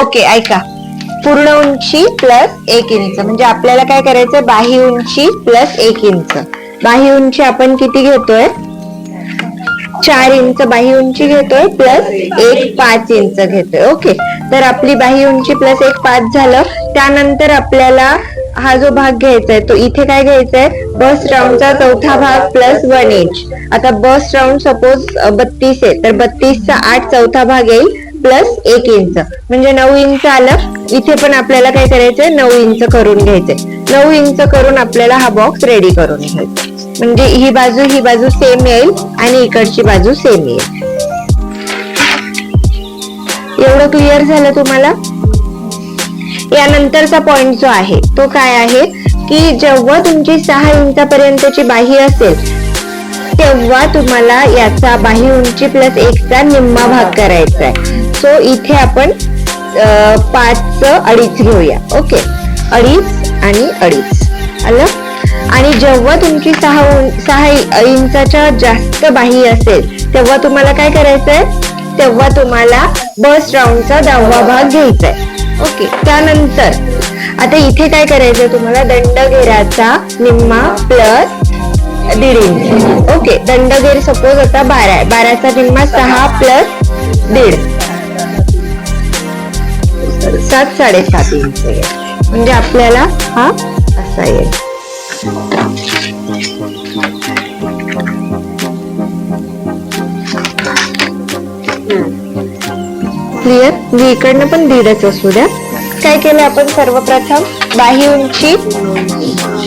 Okay ऐका. पूर्ण उंची प्लस एक इंच. म्हणजे आपल्याला काय करायचं बाही उंची प्लस एक इंच. बाही उंची आपण किती घेतोय? चार इंच. बाही उंची घेतोय प्लस एक पाच इंच घेतोय. ओके तर आपली बाही उंची प्लस एक पाच झालं. त्यानंतर आपल्याला हा जो भाग घ्यायचा आहे तो इथे काय घ्यायचा आहे बस राऊंडचा चौथा भाग प्लस वन इंच आता बस राऊंड सपोज बत्तीस आहे. तर बत्तीसचा आठ चौथा भाग येईल. प्लस एक इंच. म्हणजे नऊ इंच आलं इथे पण आपल्याला काय करायचंय? नऊ इंच करून घ्यायचंय. नऊ इंच करून आपल्याला हा बॉक्स रेडी करून घ्यायचा. म्हणजे ही बाजू ही बाजू सेम येईल आणि इकडची बाजू सेम येईल. एवढं क्लिअर झालं तुम्हाला? यानंतरचा पॉइंट जो आहे तो काय आहे? की जेव्हा तुमची सहा इंचापर्यंतची बाही असेल तेव्हा तुम्हाला याचा बाही उंची प्लस एकचा निम्मा भाग करायचा आहे. सो इथे आपण पाच अडीच घेऊया. ओके? अडीच आणि अडीच. आलं? आणि जेव्हा तुमची सहा सहा इंचाच्या जास्त बाही असेल तेव्हा तुम्हाला काय करायचंय? तेव्हा तुम्हाला बस राऊंडचा दहावा भाग घ्यायचा आहे ओके? त्यानंतर आता इथे काय करायचंय तुम्हाला? दंडघेराचा निम्मा प्लस दीड इंच ओके? दंडघेर सपोज आता बारा आहे. बाराचा निम्मा सहा प्लस दीड. सात साडेसात इंच येईल म्हणजे आपल्याला हा असा येईल. क्लिअर मी इकडनं पण दीडच असू द्या. काय केलं आपण सर्वप्रथम? बाही उंची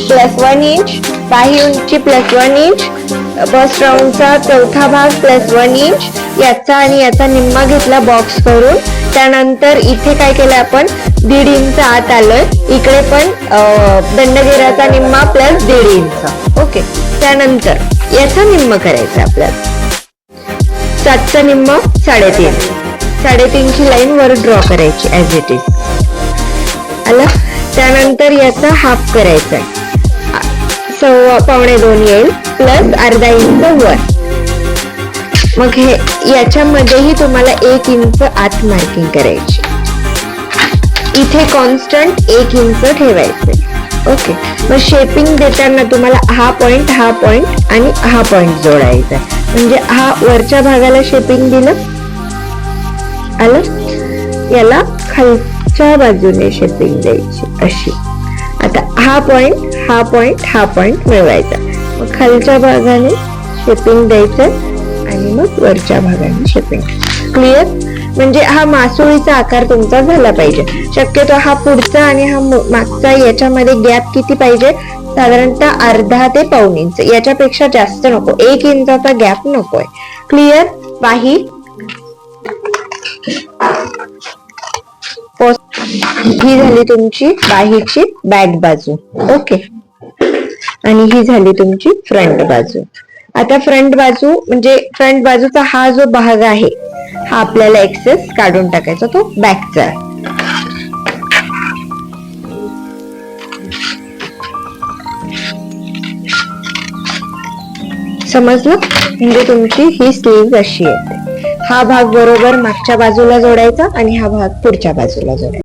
प्लस वन इंच बाही उंची प्लस वन इंच बस राऊंडचा चौथा भाग प्लस वन इंच याचा आणि याचा निम्मा घेतला बॉक्स करून. त्यानंतर इथे काय केलं आपण? दीड इंच आत आलोय. इकडे पण दंडगिराचा दंडगेराचा निम्मा प्लस दीड इंच. ओके. त्यानंतर याचा निम्म करायचा आपल्याला. सातचा निम्म साडेतीन. साडेतीनची लाईन वर ड्रॉ करायची ऍज इट इज आलं? त्यानंतर याचा हाफ करायचा आहे. सव्वा पावणे दोन येईल प्लस अर्धा इंच वर. मग हे याच्यामध्येही तुम्हाला एक इंच आत मार्किंग करायची. इथे कॉन्स्टंट एक इंच ठेवायचे. ओके मग शेपिंग देताना तुम्हाला हा पॉइंट हा पॉइंट आणि हा पॉइंट जोडायचा म्हणजे हा वरच्या भागाला शेपिंग दिलं. आलं? याला खालच्या बाजूने शेपिंग द्यायची. अशी. आता हा पॉइंट हा पॉइंट हा पॉइंट मिळवायचा. मग खालच्या भागाने शेपिंग द्यायचं. आणि मग वरच्या भागाने शेपिंग क्लिअर म्हणजे हा मासोळीचा आकार तुमचा झाला पाहिजे. शक्यतो हा पुढचा आणि हा मागचा याच्यामध्ये गॅप किती पाहिजे? साधारणतः अर्धा ते पाऊन इंच. याच्यापेक्षा जास्त नको. एक इंचाचा गॅप नकोय. क्लिअर बाही. ही झाली तुमची बाहीची बॅक बाजू. ओके आणि ही झाली तुमची फ्रंट बाजू. आता फ्रंट बाजू म्हणजे फ्रंट बाजूचा हा जो भाग आहे हा आपल्याला एक्सेस काढून टाकायचा तो बॅकचा समजलं? म्हणजे तुमची ही स्लीव्ह अशी येते. हा भाग बरोबर मागच्या बाजूला जोडायचा आणि हा भाग पुढच्या बाजूला जोडायचा.